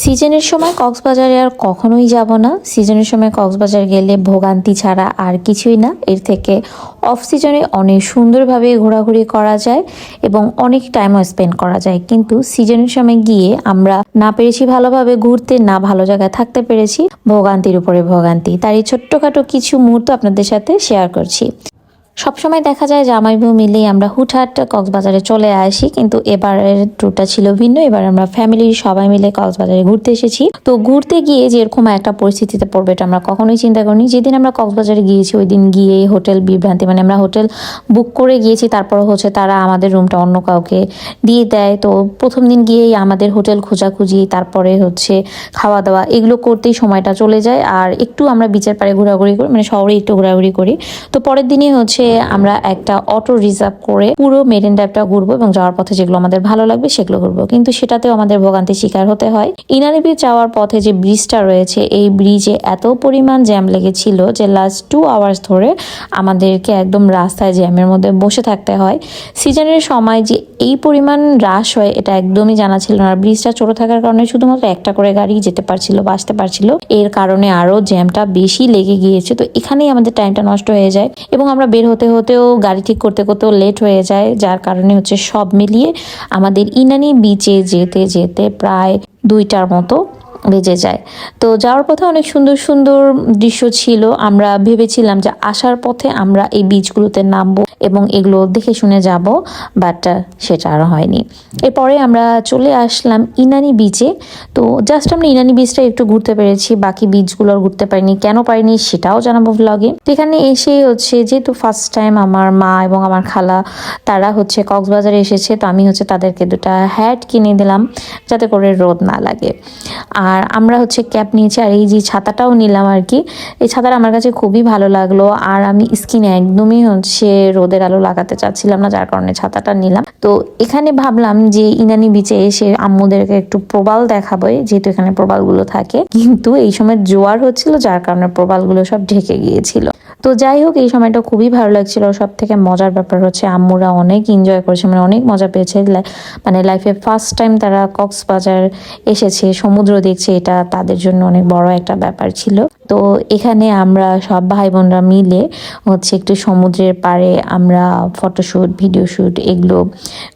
সিজনের সময় কক্সবাজারে আর কখনোই যাব না। সিজনের সময় কক্সবাজার গেলে ভোগান্তি ছাড়া আর কিছুই না। এর থেকে অফ সিজনে অনেক সুন্দরভাবে ঘোরাঘুরি করা যায় এবং অনেক টাইমও স্পেন্ড করা যায়। কিন্তু সিজনের সময় গিয়ে আমরা না পেরেছি ভালোভাবে ঘুরতে, না ভালো জায়গায় থাকতে পেরেছি, ভোগান্তির উপরে ভোগান্তি। তার এই ছোট্টখাটো কিছু মুহূর্ত আপনাদের সাথে শেয়ার করছি। সবসময় দেখা যায় জামাই বউ মিলেই আমরা হুটহাট কক্সবাজারে চলে আসি, কিন্তু এবারের ট্যুরটা ছিল ভিন্ন। এবার আমরা ফ্যামিলির সবাই মিলে কক্সবাজারে ঘুরতে এসেছি। তো ঘুরতে গিয়ে যেরকম একটা পরিস্থিতিতে পড়বে এটা আমরা কখনোই চিন্তা করিনি। যেদিন আমরা কক্সবাজারে গিয়েছি, ওই দিন গিয়ে হোটেল বিভ্রান্তি মানে আমরা হোটেল বুক করে গিয়েছি, তারপর হচ্ছে তারা আমাদের রুমটা অন্য কাউকে দিয়ে দেয়। তো প্রথম দিন গিয়েই আমাদের হোটেল খোঁজাখুঁজি, তারপরে হচ্ছে খাওয়া দাওয়া এগুলো করতেই সময়টা চলে যায়। আর একটু আমরা বিচের পাড়ে ঘোরাঘুরি করি মানে শহরে একটু ঘোরাঘুরি করি। তো পরের দিনই হচ্ছে আমরা একটা অটো রিজার্ভ করে পুরো মেরিন ড্রাইভটা ঘুরবো এবং যাওয়ার পথে যেগুলো আমাদের ভালো লাগবে সেগুলো ঘুরবো। কিন্তু সেটাতেও আমাদের ভোগান্তির শিকার হতে হয়। ইনানি বিচ যাওয়ার পথে যে ব্রিজটা রয়েছে, এই ব্রিজে এত পরিমাণ জ্যাম লেগেছিল যে লাস্ট টু আওয়ার্স ধরে আমাদেরকে একদম রাস্তায় জ্যামের মধ্যে বসে থাকতে হয়। সিজনের সময় যে এই পরিমাণ হ্রাস হয়, এটা একদমই জানা ছিল না। ব্রিজটা ছোট থাকার কারণে শুধুমাত্র একটা করে গাড়ি যেতে পারছিল বা আসতে পারছিল। এর কারণে আরও জ্যামটা বেশি লেগে গিয়েছে। তো এখানেই আমাদের টাইমটা নষ্ট হয়ে যায় এবং আমরা বের হতে হতেও, গাড়ি ঠিক করতে করতেও লেট হয়ে যায়। যার কারণে হচ্ছে সব মিলিয়ে আমাদের ইনানি বিচে যেতে যেতে প্রায় দুইটার মতো বেজে যায়। তো যাওয়ার পথে অনেক সুন্দর সুন্দর দৃশ্য ছিল। আমরা ভেবেছিলাম যে আসার পথে আমরা এই বিচগুলোতে নামবো এবং এগুলো দেখে শুনে যাব বাট সেটা আর হয়নি। এরপরে আমরা চলে আসলাম ইনানি বিচে। তো জাস্ট আমরা ইনানি বিচটা একটু ঘুরতে পেরেছি, বাকি বিচগুলো আর ঘুরতে পারিনি, কেন পারিনি সেটাও জানাব ব্লগে এখানে এসে হচ্ছে, যেহেতু ফার্স্ট টাইম আমার মা এবং আমার খালা, তারা হচ্ছে কক্সবাজারে এসেছে, তো আমি হচ্ছে তাদেরকে দুটা হ্যাট কিনে দিলাম, যাতে করে রোদ না লাগে। আর আমরা হচ্ছে ক্যাপ নিয়েছি আর এই যে ছাতাটাও নিলাম আর কি, এই ছাতাটা আমার কাছে খুবই ভালো লাগল। আর আমি স্কিনে একদমই হচ্ছে রোদের আলো লাগাতে চাচ্ছিলাম না, যার কারণে ছাতাটা নিলাম। তো এখানে ভাবলাম যে ইনানি বিচে এসে আম্মুদেরকে একটু প্রবাল দেখাবো যেহেতু এখানে প্রবালগুলো থাকে। কিন্তু এই সময় জোয়ার হচ্ছিল, যার কারণে প্রবালগুলো সব ঢেকে গিয়েছিল। তো যাই হোক, এই সময়টা খুবই ভালো লাগছিল। সব থেকে মজার ব্যাপার হচ্ছে আম্মুরা অনেক এনজয় করেছে মানে অনেক মজা পেয়েছে। মানে লাইফে ফার্স্ট টাইম তারা কক্সবাজার এসেছে, সমুদ্র দেখছে, এটা তাদের জন্য অনেক বড় একটা ব্যাপার ছিল। তো এখানে আমরা সব ভাই বোনরা মিলে হচ্ছে একটু সমুদ্রের পাড়ে আমরা ফটোশ্যুট ভিডিও শ্যুট এগুলো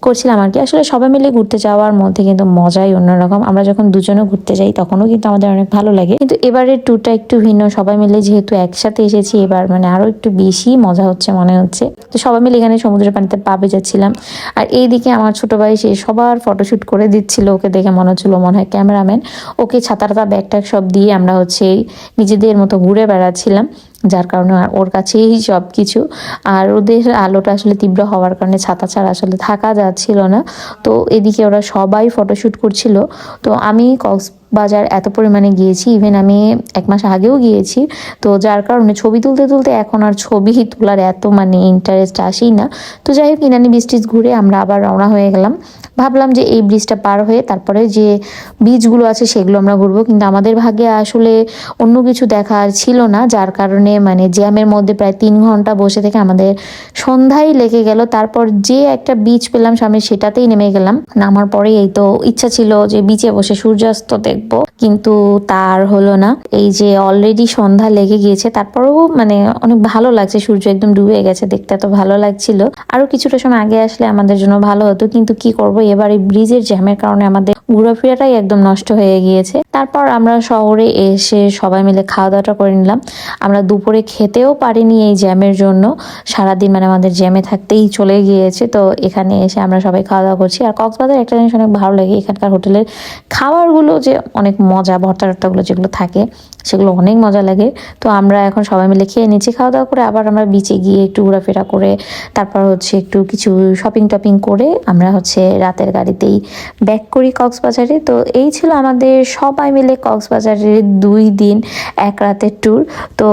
করছিলাম আর কি। আসলে সবাই মিলে ঘুরতে যাওয়ার মধ্যে কিন্তু মজাই অন্যরকম। আমরা যখন দুজনে ঘুরতে যাই তখনও কিন্তু আমাদের অনেক ভালো লাগে। কিন্তু এবারের ট্যুরটা একটু ভিন্ন। সবাই মিলে যেহেতু একসাথে এসেছি, এবার মানে আরও একটু বেশি মজা হচ্ছে মনে হচ্ছে। তো সবাই মিলে এখানে সমুদ্রের পানিতে পাবে যাচ্ছিলাম আর এইদিকে আমার ছোট ভাই, সে সবার ফটোশ্যুট করে দিচ্ছিল। ওকে দেখে মনে হচ্ছিল মনে হয় ক্যামেরাম্যান। ওকে ছাতা টাতা ব্যাগ ট্যাগ সব দিয়ে আমরা হচ্ছে এই নিজেদের মতো ঘুরে বেড়াচ্ছিলাম। যার কারণে ওর কাছেই সব কিছু আর ওদের আলোটা আসলে তীব্র হওয়ার কারণে ছাতা ছাড়া আসলে থাকা যাচ্ছিল না। তো এদিকে ওরা সবাই ফটোশ্যুট করছিল। তো আমি কক্সবাজার এত পরিমাণে গিয়েছি ইভেন আমি এক মাস আগেও গিয়েছি। তো যার কারণে ছবি তুলতে তুলতে এখন আর ছবি তোলার এত মানে ইন্টারেস্ট আসেই না। তো যাই হোক, ইনানি ব্রিজ ঘুরে আমরা আবার রওনা হয়ে গেলাম। ভাবলাম যে এই ব্রিজটা পার হয়ে তারপরে যে বীজগুলো আছে সেগুলো আমরা ঘুরবো। কিন্তু আমাদের ভাগে আসলে অন্য কিছু দেখার ছিল না, যার কারণে মানে জ্যামের মধ্যে প্রায় তিন ঘণ্টা বসে থেকে আমাদের সন্ধ্যায় লেগে গেল। তারপর যে একটা বীজ পেলাম সামনে, সেটাতেই নেমে গেলাম। নামার পরে এই তো ইচ্ছা ছিল যে বিচে বসে সূর্যাস্ত দেখব, কিন্তু তার হলো না। এই যে অলরেডি সন্ধ্যা লেগে গিয়েছে, তারপরেও মানে অনেক ভালো লাগছে, সূর্য একদম ডুবে গেছে, দেখতে এত ভালো লাগছিল। আরও কিছুটা সময় আগে আসলে আমাদের জন্য ভালো হতো, কিন্তু কি করব, এবার এই ব্রিজের জ্যামের কারণে আমাদের ঘোরাফেরাটাই একদম নষ্ট হয়ে গিয়েছে। তারপর আমরা শহরে এসে সবাই মিলে খাওয়া দাওয়াটা করে নিলাম। আমরা দুপুরে খেতেও পারিনি এই জ্যামের জন্য। সারাদিন মানে আমাদের জ্যামে থাকতেই চলে গিয়েছে। তো এখানে এসে আমরা সবাই খাওয়া দাওয়া করছি। আর কক্সবাজার একটা জিনিস অনেক ভালো লাগে, এখানকার হোটেলের খাবারগুলো যে অনেক মজা, ভর্তা টর্তাগুলো যেগুলো থাকে, সেগুলো অনেক মজা লাগে। তো আমরা এখন সবাই মিলে খেয়ে নিচ্ছি খাওয়া দাওয়া করে। আবার আমরা বিচে গিয়ে একটু ঘোরাফেরা করে, তারপর হচ্ছে একটু কিছু শপিং টপিং করে আমরা হচ্ছে রাতের গাড়িতেই ব্যাক করি কক্সবাজারে। তো এই ছিল আমাদের সবাই মিলে কক্সবাজারের দুই দিন এক রাতের ট্যুর তো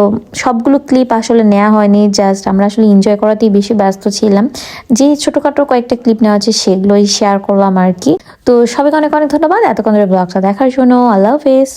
সবগুলো ক্লিপ আসলে নেওয়া হয়নি জাস্ট আমরা আসলে এনজয় করাতেই বেশি ব্যস্ত ছিলাম। যে ছোটোখাটো কয়েকটা ক্লিপ নেওয়া আছে সেগুলোই শেয়ার করলাম আর কি। তো সবাইকে অনেক অনেক ধন্যবাদ, এতক্ষণ ধরে ব্লগটা দেখার জন্য আল্লাহ হাফেজ